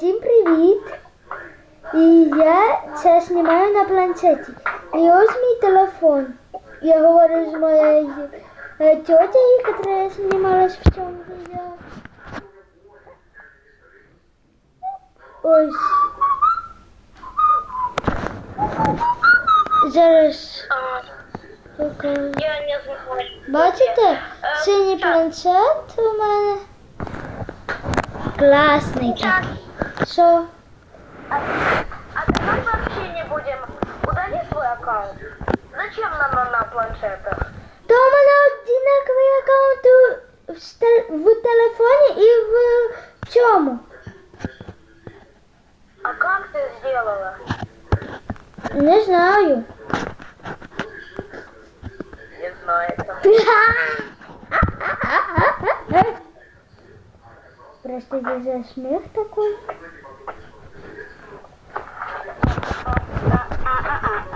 Всім привіт! І я це знімаю на планшеті. І ось мій телефон. Я говорю з моєю е, тьотею, яка знімалась в цьому відео. Ось. Зараз покажу. Я не знаю. Бачите, синій планшет у мене. Класний такий. Що? А, а давай вообще не будем. Удали свой аккаунт. Зачем нам она планшетах? То у мене однаковий аккаунт в, в телефоні і в цьому. А как ты сделала? Не знаю. Не знаю. Простите за смех такой.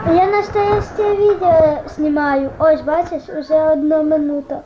Я настоящее видео снимаю. Ось, бачиш, уже одна минута.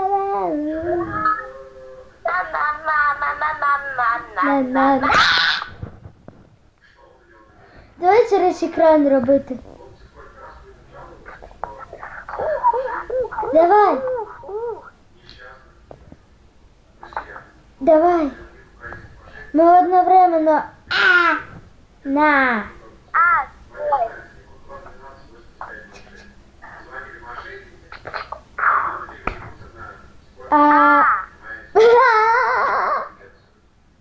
Е, На-на-на. Давай через екран. Давай. Давай. Ми одновременно. А! На. А. А.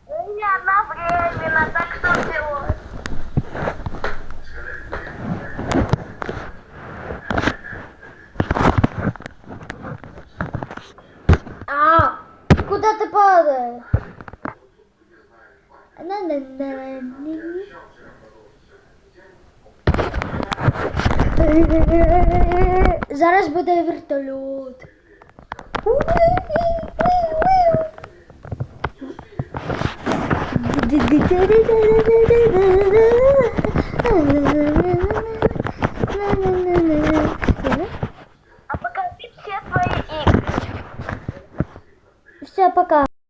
У меня одновременно, так что делать? А. Куда ты падаешь? Зараз буде вертольот. А покажи все твои игры. Все, пока.